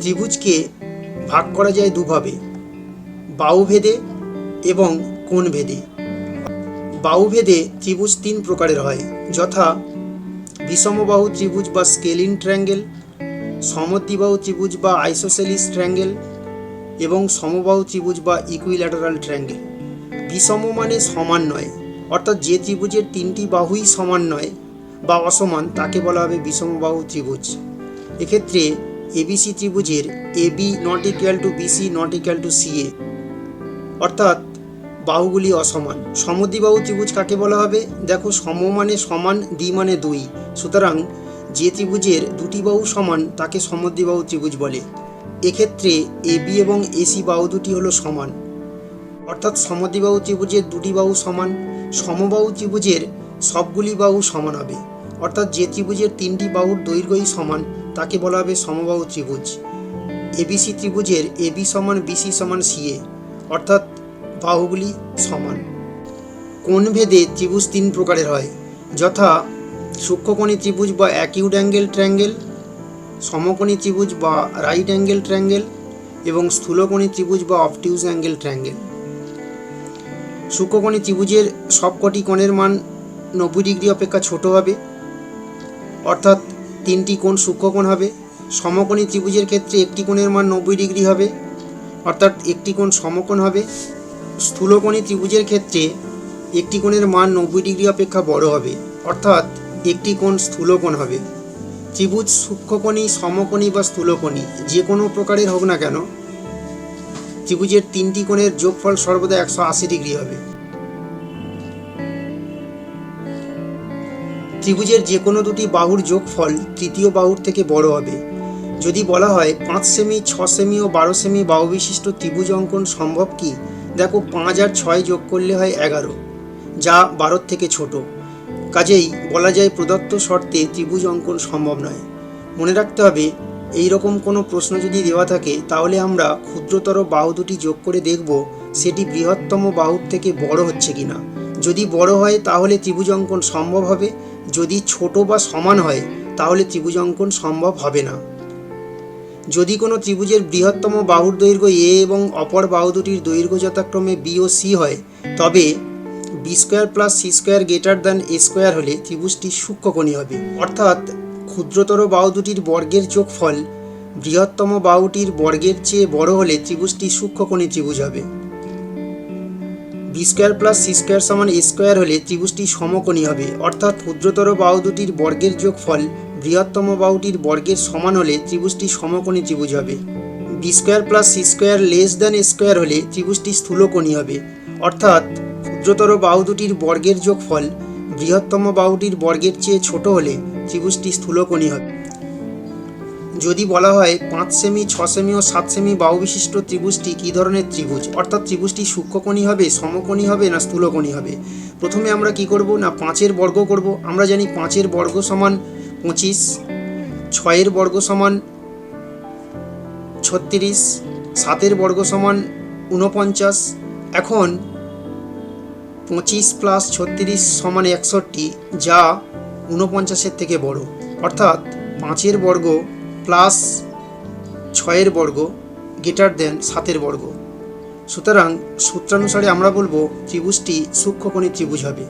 ত্রিভুজকে ভাগ করা যায় দুভাবে, বাহুভেদে এবং কোণভেদে। বাহুভেদে ত্রিভুজ তিন প্রকারের হয়, যথা বিষমবাহু ত্রিভুজ বা স্কেলিন ট্রায়াঙ্গেল, সমদ্বিবাহু ত্রিভুজ বা আইসোসেলিস ট্রায়াঙ্গেল এবং সমবাহু ত্রিভুজ বা ইকুইল্যাটারাল ট্রায়াঙ্গেল। বিষম মানে সমান নয়, অর্থাৎ যে ত্রিভুজের তিনটি বাহুই সমান নয় বা অসমান, তাকে বলা হবে বিষমবাহু ত্রিভুজ। এক্ষেত্রে এবিসি ত্রিভুজের A B not equal to BC not equal to CA অর্থাৎ বাহুগুলি অসমান। সমদ্বিবাহু ত্রিভুজ কাকে বলা হবে? দেখো, সম মানে সমান দ্বি মানে দুই। সুতরাং যে ত্রিভুজের দুটি বাহু সমান, তাকে সমদ্বিবাহু ত্রিভুজ বলে। এক্ষেত্রে এ বি এবং এসি বাহু দুটি হলো সমান। অর্থাৎ সমদ্বিবাহু ত্রিভুজের দুটি বাহু সমান সমবাহু ত্রিভুজের সবগুলি বাহু সমান হবে। অর্থাৎ যে ত্রিভুজের তিনটি বাহুর দৈর্ঘ্যই সমান তাকে বলা হবে সমবাহু ত্রিভুজ। এবিসি ত্রিভুজের এবি সমান বিসি সমান সিএ অর্থাৎ বাহুগুলি সমান। কোণভেদে ত্রিভুজ তিন প্রকারের হয়, যথা সূক্ষ্মকোণী ত্রিভুজ বা অ্যাকিউড অ্যাঙ্গেল ট্র্যাঙ্গেল সমকোণী ত্রিভুজ বা রাইট অ্যাঙ্গেল ট্র্যাঙ্গেল এবং স্থূলকোণী ত্রিভুজ বা অবটিউজ অ্যাঙ্গেল ট্র্যাঙ্গেল সূক্ষ্মকোণী ত্রিভুজের সবকটি কোণের মান নব্বই ডিগ্রি অপেক্ষা ছোট হবে, অর্থাৎ তিনটি কোণ সূক্ষ্মকোণ হবে। সমকোণী ত্রিভুজের ক্ষেত্রে একটি কোণের মান নব্বই ডিগ্রি হবে। অর্থাৎ একটি কোণ সমকোণ হবে। স্থূলকোণী ত্রিভুজের ক্ষেত্রে একটি কোণের মান নব্বই ডিগ্রি অপেক্ষা বড় হবে। অর্থাৎ একটি কোণ স্থূলকোণ হবে। ত্রিভুজ সূক্ষ্মকোণী, সমকোণী বা স্থূলকোণী, যে কোনো প্রকারের হোক না কেন, ত্রিভুজের তিনটি কোণের যোগফল সর্বদা একশো আশি ডিগ্রি হবে। ত্রিভুজের যে কোনো দুটি বাহুর যোগফল তৃতীয় বাহুর থেকে বড় হবে। যদি বলা হয় পাঁচ সেমি, ছ সেমি ও বারো সেমি বাহু বিশিষ্ট ত্রিভুজ অঙ্কন সম্ভব কি? দেখো, পাঁচ আর ছয় যোগ করলে হয় এগারো, যা বারোর থেকে ছোট। কাজেই বলা যায় প্রদত্ত শর্তে ত্রিভুজ অঙ্কন সম্ভব নয়। মনে রাখতে হবে এই রকম কোনো প্রশ্ন যদি দেওয়া থাকে, তাহলে আমরা ক্ষুদ্রতর বাহু দুটি যোগ করে দেখব সেটি বৃহত্তম বাহুর থেকে বড় হচ্ছে কিনা। যদি বড় হয়, তাহলে ত্রিভুজ অঙ্কন সম্ভব হবে। যদি ছোট বা সমান হয়, তাহলে ত্রিভুজ অঙ্কন সম্ভব হবে না। যদি কোনো ত্রিভুজের বৃহত্তম বাহুর দৈর্ঘ্য এ এবং অপর বাহু দুটির দৈর্ঘ্য যথাক্রমে বি ও সি হয়, তবে B square plus C square greater than A square হলে ত্রিভুজটি সূক্ষ্মকোণী হবে। অর্থাৎ ক্ষুদ্রতর বাহু দুটির বর্গের যোগফল বৃহত্তম বাহুটির বর্গের চেয়ে বড় হলে ত্রিভুজটি সূক্ষ্মকোণী ত্রিভুজ হবে। B square plus C square সমান এ স্কোয়ার হলে ত্রিভুজটি সমকোণী হবে। অর্থাৎ ক্ষুদ্রতর বাহু দুটির বর্গের যোগফল বৃহত্তম বাহুটির বর্গের সমান হলে ত্রিভুজটি সমকোণী ত্রিভুজ হবে। B square plus C square less than square হলে ত্রিভুজটি স্থূলকোণী হবে। অর্থাৎ ক্ষুদ্রতর বাহু দুটির বর্গের যোগফল বৃহত্তম বাহুটির বর্গের চেয়ে ছোট হলে ত্রিভুজটি স্থূলকোণী হবে। যদি বলা হয় পাঁচ সেমি, ছ সেমি ও সাত সেমি বাহু বিশিষ্ট ত্রিভুজটি কী ধরনের ত্রিভুজ? অর্থাৎ ত্রিভুজটি সূক্ষ্মকোণী হবে, সমকোণী হবে না স্থূলকোণী হবে? প্রথমে আমরা কি করব? না, পাঁচের বর্গ করব। আমরা জানি পাঁচের বর্গ সমান পঁচিশ, ছয়ের বর্গ সমান ছত্রিশ, সাতের বর্গ সমান ঊনপঞ্চাশ। এখন পঁচিশ প্লাস ছত্রিশ সমান একষট্টি, যা ঊনপঞ্চাশের থেকে বড়। অর্থাৎ পাঁচের বর্গ প্লাস ছয়ের বর্গ গেটার দেন সাতের বর্গ। সুতরাং সূত্রানুসারে আমরা বলব ত্রিভুজটি সূক্ষ্মকোণী ত্রিভুজ হবে।